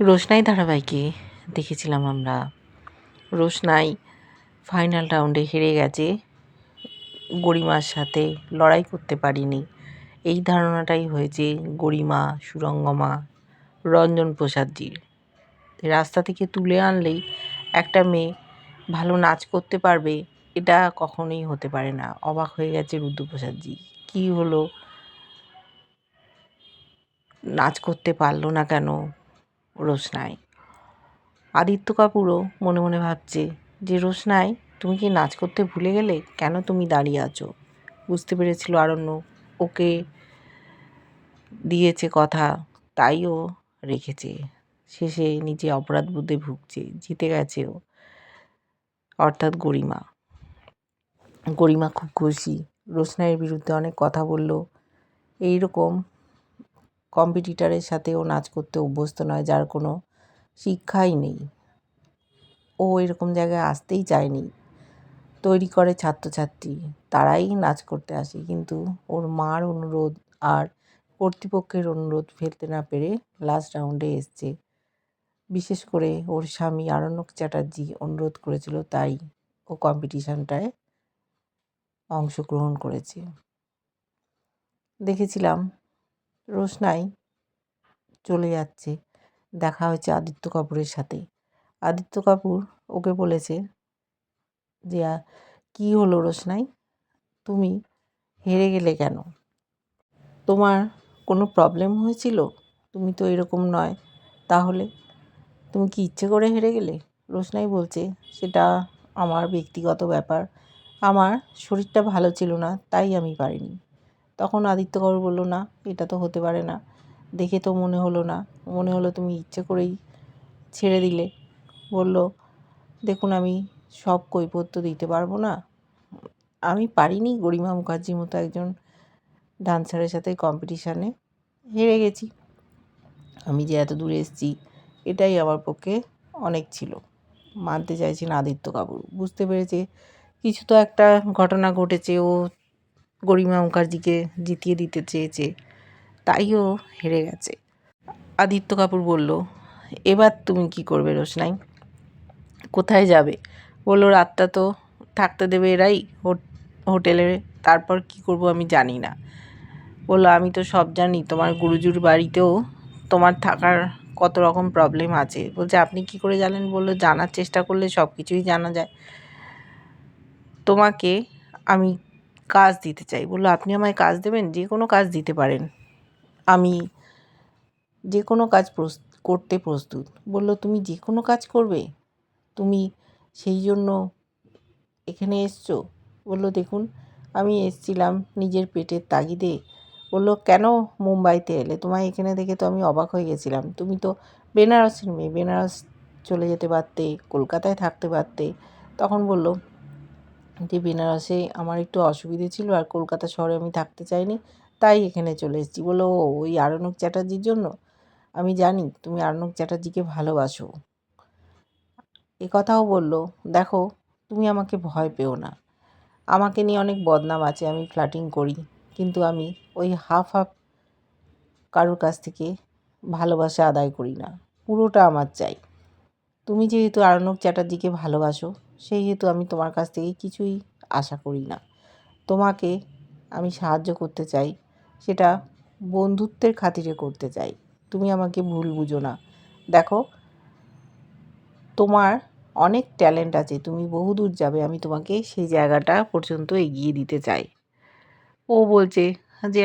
রোশনাই ধারাবাহিকে দেখেছিলাম আমরা। রোশনাই ফাইনাল রাউন্ডে হেরে গেছে। গরিমার সাথে লড়াই করতে পারিনি। এই ধারণাটাই হয়েছে গরিমা, সুরঙ্গমা, রঞ্জন প্রসাদজির। রাস্তা থেকে তুলে আনলেই একটা মেয়ে ভালো নাচ করতে পারবে, এটা কখনোই হতে পারে না। অবাক হয়ে গেছে রুদ্রপ্রসাদজি কী হলো? নাচ করতে পারল না কেন? রোশনাই আদিত্য কাপুরও মনে মনে ভাবছে যে রোশনাই তুমি কি নাচ করতে ভুলে গেলে কেন তুমি দাঁড়িয়ে আছো? বুঝতে পেরেছিল আরণ্য। ওকে দিয়েছে কথা তাই ও রেখেছে। শেষে নিজে অপরাধ বুদ্ধে ভুগছে, জিতে গেছে ও। অর্থাৎ গরিমা। গরিমা খুব খুশি। রোশনাইয়ের বিরুদ্ধে অনেক কথা বলল। এইরকম কম্পিটিটারের সাথে ও নাচ করতে অভ্যস্ত নয়, যার কোনো শিক্ষাই নেই। ও এরকম জায়গায় আসতেই চায়নি। তৈরি করে ছাত্রছাত্রী, তারাই নাচ করতে আসে, কিন্তু ওর মার অনুরোধ আর কর্তৃপক্ষের অনুরোধ ফেলতে না পেরে লাস্ট রাউন্ডে এসছে। বিশেষ করে ওর স্বামী আরণ্যক চ্যাটার্জি অনুরোধ করেছিল, তাই ও কম্পিটিশানটায় অংশগ্রহণ করেছে। দেখেছিলাম রোশনাই চলে যাচ্ছে। দেখা হয়েছে আদিত্য কাপুরের সাথে আদিত্য কাপুর ওকে বলেছে যে কী হলো রোশনাই? তুমি হেরে গেলে কেন? তোমার কোনো প্রবলেম হয়েছিল? তুমি তো এরকম নয়। তাহলে তুমি কি ইচ্ছে করে হেরে গেলে? রোশনাই বলছে, সেটা আমার ব্যক্তিগত ব্যাপার। আমার শরীরটা ভালো ছিল না, তাই আমি পারিনি। তখন আদিত্য কাপুর বলল, না, এটা তো হতে পারে না। দেখে তো মনে হলো না। মনে হলো তুমি ইচ্ছে করেই ছেড়ে দিলে। বলল, দেখুন, আমি সব কৈপত্য দিতে পারব না। আমি পারিনি গরিমা মুখার্জির মতো একজন ডান্সারের সাথে কম্পিটিশানে হেরে গেছি। আমি যে এত দূরে এসেছি, এটাই আমার পক্ষে অনেক ছিল। মানতে চাইছেন আদিত্য কাপুর। বুঝতে পেরেছে, কিছু তো একটা ঘটনা ঘটেছে। ও গরিমা মুখার্জিকে জিতিয়ে দিতে চেয়েছে, তাইও হেরে গেছে। আদিত্য কাপুর বলল, এবার তুমি কি করবে রোশনাই? কোথায় যাবে? বলল, রাতটা তো থাকতে দেবে এরাই হোটেলে। তারপর কি করব আমি জানি না। বলল, আমি তো সব জানি, তোমার গুরুজুর বাড়িতেও তোমার থাকার কত রকম প্রবলেম আছে। বলছে, আপনি কি করে জানেন? বলল, জানার চেষ্টা করলে সব কিছুই জানা যায়। তোমাকে আমি কাজ দিতে চাই। বলল, আপনি আমায় কাজ দেবেন? যে কোনো কাজ দিতে পারেন। আমি যে কোনো কাজ করতে প্রস্তুত। বলল, তুমি যে কোনো কাজ করবে। তুমি সেই জন্য এখানে এসছো? বলল, দেখুন, আমি এসছিলাম নিজের পেটের তাগিদে। বলল, কেন মুম্বাইতে এলে? তোমায় এখানে দেখে তো আমি অবাক হয়ে গেছিলাম। তুমি তো বেনারসের মেয়ে। বেনারস চলে যেতে পারতে, কলকাতায় থাকতে পারতে। তখন বলল যে বেনারসে আমার একটু অসুবিধে ছিল আর কলকাতা শহরে আমি থাকতে চাইনি, তাই এখানে চলে এসেছি। বলো ওই আরণ্যক চ্যাটার্জির জন্য? আমি জানি, তুমি আরণ্যক চ্যাটার্জিকে ভালোবাসো। এ কথাও বলল, দেখো, তুমি আমাকে ভয় পেও না। আমাকে নিয়ে অনেক বদনাম আছে, আমি ফ্ল্যাটিং করি, কিন্তু আমি ওই হাফ হাফ কারোর কাছ থেকে ভালোবাসা আদায় করি না। পুরোটা আমার চাই। তুমি যেহেতু আরণ্যক চ্যাটার্জিকে ভালোবাসো সেই হেতু আমি তোমার কাছ থেকে কিছুই আশা করি না। তোমাকে আমি সাহায্য করতে চাই, সেটা বন্ধুত্বের খাতিরে করতে চাই। তুমি আমাকে ভুল বুঝো না। দেখো, তোমার অনেক ট্যালেন্ট আছে, তুমি বহুদূর যাবে, আমি তোমাকে সেই জায়গাটা পর্যন্ত এগিয়ে দিতে চাই। ও বলছে যে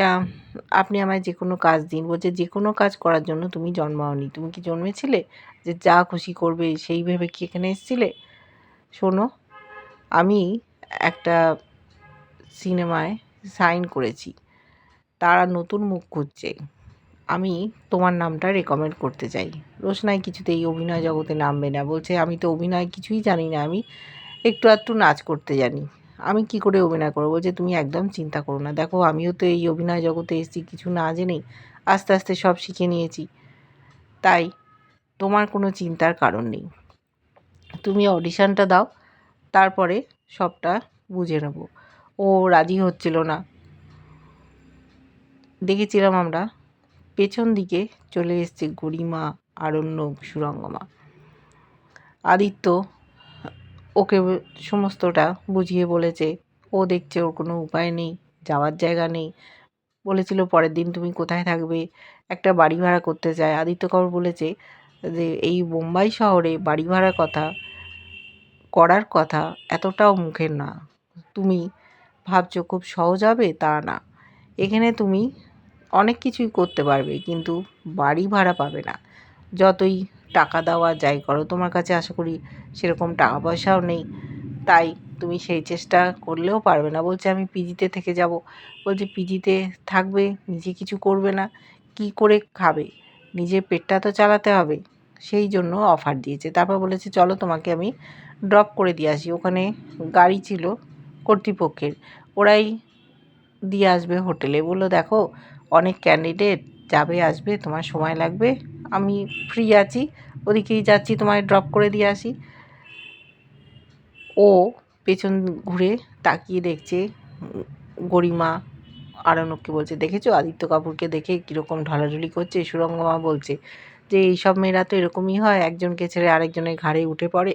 আপনি আমায় যে কোনো কাজ দিন। বলছে যে কোনো কাজ করার জন্য তুমি জন্মাওনি। তুমি কি জন্মেছিলে? যে যা খুশি করবে, সেই ভেবে কি এখানে এসেছিলে? শোনো, আমি একটা সিনেমায় সাইন করেছি। তারা নতুন মুখ খুঁজছে। আমি তোমার নামটা রেকমেন্ড করতে চাই। রোশনাই কিছুতেই অভিনয় জগতে নামবে না। বলছে, আমি তো অভিনয় কিছুই জানি না। আমি একটু আধটু নাচ করতে জানি। আমি কি করে অভিনয় করব? বলছে, তুমি একদম চিন্তা করো না। দেখো, আমিও তো এই অভিনয় জগতে এসেছি। কিছু না জেনেই আস্তে আস্তে সব শিখে নিয়েছি। তাই তোমার কোনো চিন্তার কারণ নেই। তুমি অডিশানটা দাও, তারপরে সবটা বুঝে নেব। ও রাজি হচ্ছিল না। দেখেছিলাম আমরা, পেছন দিকে চলে এসছে গরিমা আরণ্যক সুরঙ্গমা। আদিত্য ওকে সমস্তটা বুঝিয়ে বলেছে। ও দেখছে ওর কোনো উপায় নেই, যাওয়ার জায়গা নেই। বলেছিল পরের দিন তুমি কোথায় থাকবে? একটা বাড়ি ভাড়া করতে চায়। আদিত্য কাপুর বলেছে যে, এই বোম্বাই শহরে বাড়ি ভাড়ার কথা করার কথা এতটাও মুখের না। তুমি ভাবছ খুব সহজ হবে? তা না। এখানে তুমি অনেক কিছুই করতে পারবে, কিন্তু বাড়ি ভাড়া পাবে না। যতই টাকা দেওয়া যাই করো, তোমার কাছে আশা করি সেরকম টাকা পয়সাও নেই। তাই তুমি সেই চেষ্টা করলেও পারবে না। বলছে, আমি পিজিতে থেকে যাব। বলছে, পিজিতে থাকবে, নিজে কিছু করবে না। কি করে খাবে? নিজের পেটটা তো চালাতে হবে। সেই জন্য অফার দিয়েছে। তারপর বলেছে, চলো তোমাকে আমি ড্রপ করে দিয়ে আসি। ওখানে গাড়ি ছিল কর্তৃপক্ষের। ওরাই দিয়ে আসবে হোটেলে। বলল, দেখো, অনেক ক্যান্ডিডেট যাবে, আসবে, তোমার সময় লাগবে। আমি ফ্রি আছি। ওদিকেই যাচ্ছি, তোমায় ড্রপ করে দিয়ে আসি। ও পেছন ঘুরে তাকিয়ে দেখছে গরিমা আরণ্যককে বলছে, দেখেছ? আদিত্য কাপুরকে দেখে কীরকম ঢলাঢলি করছে? সুরঙ্গমা বলছে যে, এইসব মেয়েরা তো এরকমই হয়। একজনকে ছেড়ে আরেকজনের ঘাড়ে উঠে পড়ে।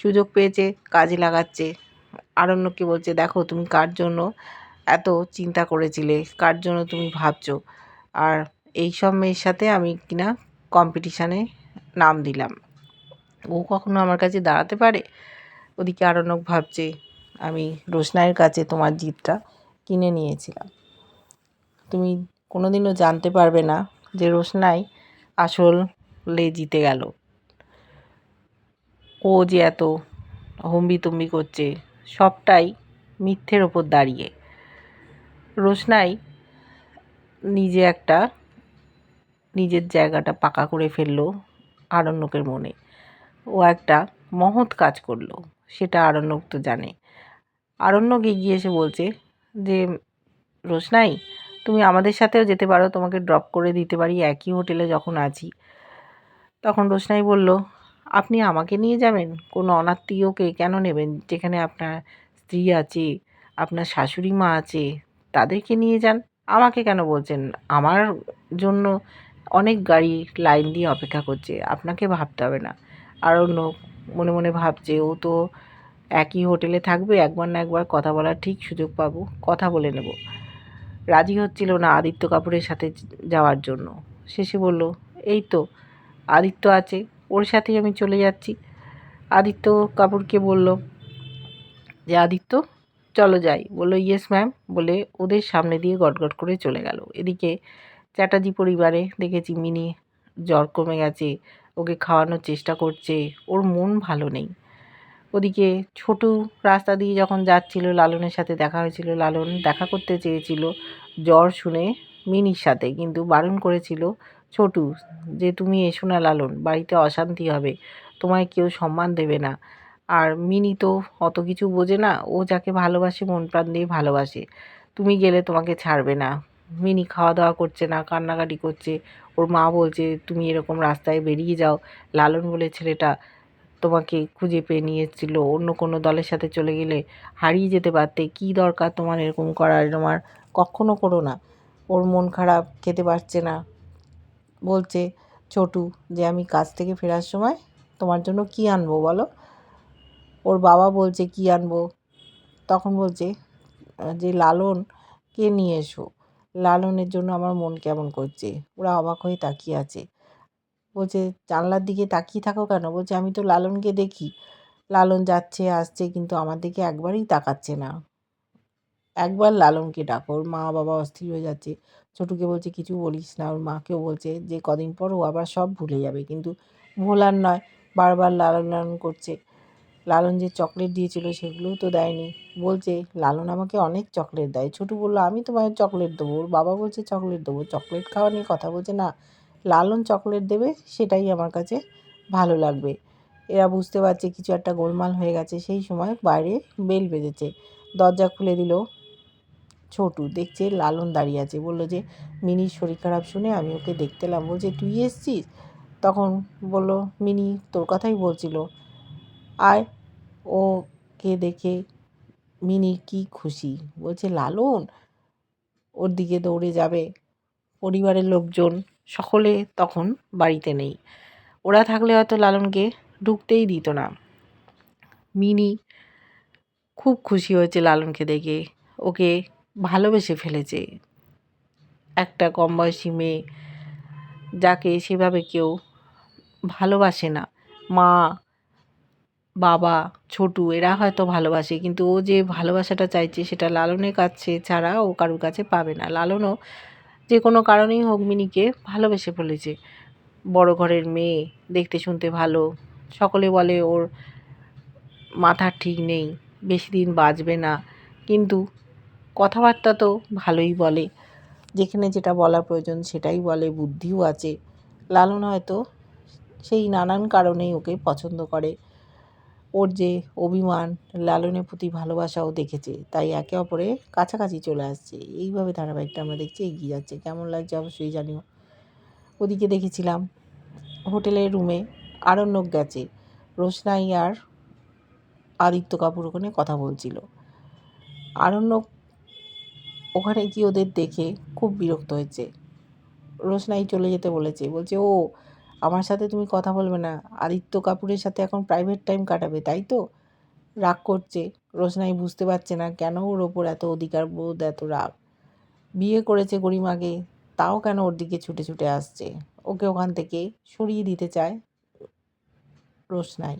সুযোগ পেয়েছে, কাজে লাগাচ্ছে। আরণ্যককে বলছে, দেখো, তুমি কার জন্য এত চিন্তা করেছিলে? কার জন্য তুমি ভাবছ? আর এই সব মেয়ের সাথে আমি কিনা কম্পিটিশানে নাম দিলাম। ও কখনো আমার কাছে দাঁড়াতে পারে? ওদিকে আরণ্যক ভাবছে, আমি রোশনাইয়ের কাছে তোমার জিতটা কিনে নিয়েছিলাম। তুমি কোনোদিনও জানতে পারবে না যে রোশনাই আসলে জিতে গেল। ও যে এত হম্বিতম্বি করছে, সবটাই মিথ্যের ওপর দাঁড়িয়ে। রোশনাই নিজে একটা নিজের জায়গাটা পাকা করে ফেলল আরণ্যকের মনে। ও একটা মহৎ কাজ করল, সেটা আরণ্যক তো জানে। আরণ্যক এগিয়ে এসে বলছে যে, রোশনাই, তুমি আমাদের সাথেও যেতে পারো, তোমাকে ড্রপ করে দিতে পারি, একই হোটেলে যখন আছি। তখন রোশনাই বলল আপনি আমাকে নিয়ে যাবেন? কোনো অনাত্মীয়কে কেন নেবেন? যেখানে আপনার স্ত্রী আছে, আপনার শাশুড়ি মা আছে, তাদেরকে নিয়ে যান। আমাকে কেন বলছেন? আমার জন্য অনেক গাড়ি লাইন দিয়ে অপেক্ষা করছে। আপনাকে ভাবতে হবে না। আর অন্য মনে মনে ভাবছে, ও তো একই হোটেলে থাকবে, একবার না একবার কথা বলার ঠিক সুযোগ পাবো। কথা বলে নেব। রাজি হচ্ছিল না আদিত্য কাপুরের সাথে যাওয়ার জন্য। শেষে বলল, এই তো, আদিত্য আছে। ওর সাথেই আমি চলে যাচ্ছি। আদিত্য কাপুরকে বলল, যে আদিত্য, চলো যাই। বলল ইয়েস ম্যাম বলে ওদের সামনে দিয়ে গটগট করে চলে গেল। এদিকে চ্যাটার্জি পরিবারে দেখেছি মিনি জ্বর কমে গেছে, ওকে খাওয়ানোর চেষ্টা করছে, ওর মন ভালো নেই। ওদিকে ছোটু রাস্তা দিয়ে যখন যাচ্ছিল, লালনের সাথে দেখা হয়েছিল। লালন দেখা করতে চেয়েছিল জ্বর শুনে মিনির সাথে, কিন্তু বারণ করেছিল ছোটু, যে তুমি এসো না লালন, বাড়িতে অশান্তি হবে, তোমায় কেউ সম্মান দেবে না। আর মিনি তো অত কিছু বোঝে না, ও যাকে ভালোবাসে মন প্রাণ দিয়ে ভালোবাসে, তুমি গেলে তোমাকে ছাড়বে না। মিনি খাওয়া দাওয়া করছে না, কান্নাকাটি করছে, ওর মা বলছে, তুমি এরকম রাস্তায় বেরিয়ে যাও। লালন বলে, ছেলেটা তোমাকে খুঁজে পেয়ে নিয়ে এসেছিল, অন্য কোনো দলের সাথে চলে গেলে হারিয়ে যেতে পারতে, কি দরকার তোমার এরকম করার? তোমার কখনো করো না। ওর মন খারাপ, খেতে পারছে না। বলছে, ছোটু, যে আমি কাজ থেকে ফেরার সময় তোমার জন্য কি আনব বলো? ওর বাবা বলছে, কি আনব? তখন বলছে, যে লালনকে নিয়ে এসো? লালনের জন্য আমার মন কেমন করছে? ওরা অবাক হয়ে তাকিয়ে আছে। বলছে, জানলার দিকে তাকিয়ে থাকো কেন? বলছে, আমি তো লালনকে দেখি। লালন যাচ্ছে, আসছে, কিন্তু আমার দিকে একবারই তাকাচ্ছে না। একবার লালনকে ডাকো, ওর মা বাবা অস্থির হয়ে যাচ্ছে। ছোটুকে বলছে, কিছু বলিস না। ওর মাকেও বলছে যে, কদিন পর ও আবার সব ভুলে যাবে। কিন্তু ভোলার নয়, বারবার লালন লালন করছে। লালন যে চকলেট দিয়েছিল সেগুলোও তো দেয়নি। বলছে, লালন আমাকে অনেক চকলেট দেয়। ছোটু বলল, আমি তোমায় চকলেট দেবো। ওর বাবা বলছে, চকলেট দেবো। চকলেট খাওয়া নিয়ে কথা বলছে, না, লালন চকলেট দেবে, সেটাই আমার কাছে ভালো লাগবে। এরা বুঝতে পারছে, কিছু একটা গোলমাল হয়ে গেছে। সেই সময় বাইরে বেল বেজেছে। দরজা খুলে দিল। ছোটু দেখছে, লালন দাঁড়িয়ে আছে। বলল যে মিনির শরীর খারাপ শুনে আমি ওকে দেখতে এলাম। বলছে, তুই এসছিস? তখন বলল, মিনি, তোর কথাই বলছিল। আয়, ওকে দেখে মিনি কি খুশি? বলছে, লালন, ওর দিকে দৌড়ে যাবে। পরিবারের লোকজন সকলে তখন বাড়িতে নেই। ওরা থাকলে হয়তো লালনকে ঢুকতেই দিত না। মিনি খুব খুশি হয়েছে লালনকে দেখে। ওকে ভালোবেসে ফেলেছে। একটা কম বয়সী মেয়ে যাকে সেভাবে কেউ ভালোবাসে না। মা, বাবা, ছোটু, এরা হয়তো ভালোবাসে, কিন্তু ও যে ভালোবাসাটা চাইছে সেটা লালনের কাছে ছাড়া ও কারোর কাছে পাবে না। লালনও যে কোনো কারণেই হোক মিনিকে ভালোবেসে ফেলেছে। বড় ঘরের মেয়ে, দেখতে শুনতে ভালো, সকলে বলে ওর মাথার ঠিক নেই, বেশি দিন বাঁচবে না, কিন্তু কথাবার্তা তো ভালোই বলে। যেখানে যেটা বলা প্রয়োজন সেটাই বলে, বুদ্ধিও আছে। লালন হয়তো সেই নানান কারণেই ওকে পছন্দ করে। ওর যে অভিমান, লালনের প্রতি ভালোবাসাও দেখেছে। তাই একে অপরে কাছাকাছি চলে আসছে। এইভাবে ধারাবাহিকটা আমরা দেখছি, এগিয়ে যাচ্ছে। কেমন লাগছে অবশ্যই জানিও। ওদিকে দেখেছিলাম, হোটেলের রুমে আরণ্যক গেছে। রোশনাই আর আদিত্য কাপুর ওখানে কথা বলছিল। আরণ্যক ওখানে গিয়ে ওদের দেখে খুব বিরক্ত হয়েছে। রোশনাই চলে যেতে বলেছে, বলছে, ও, আমার সাথে তুমি কথা বলবে না। আদিত্য কাপুরের সাথে এখন প্রাইভেট টাইম কাটাবে, তাই তো? রাগ করছে। রোশনাই বুঝতে পারছে না কেন ওর ওপর এত অধিকার বোধ, এত রাগ। বিয়ে করেছে গরিমাকে তাও কেন ওর দিকে ছুটে ছুটে আসছে? ওকে ওখান থেকে সরিয়ে দিতে চায় রোশনাই।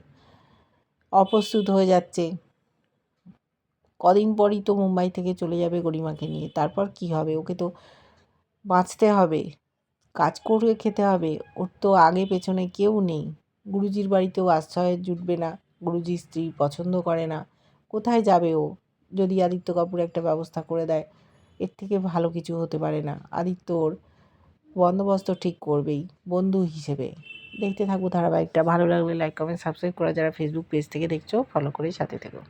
অপ্রস্তুত হয়ে যাচ্ছে। কদিন পরই তো মুম্বাই থেকে চলে যাবে গরিমাকে নিয়ে। তারপর কি হবে? ওকে তো বাঁচতে হবে, কাজ করে খেতে হবে। ওর তো আগে পেছনে কেউ নেই। গুরুজির বাড়িতেও আশ্রয় জুটবে না। গুরুজির স্ত্রী পছন্দ করে না। কোথায় যাবে ও? যদি আদিত্য কাপুর একটা ব্যবস্থা করে দেয়, এর থেকে ভালো কিছু হতে পারে না। আদিত্য ওর বন্দোবস্ত ঠিক করবেই, বন্ধু হিসেবে। দেখতে থাকব ধারাবাহিকটা। ভালো লাগলে লাইক কমেন্ট সাবস্ক্রাইব করা। যারা ফেসবুক পেজ থেকে দেখছ ফলো করে সাথে থেকো।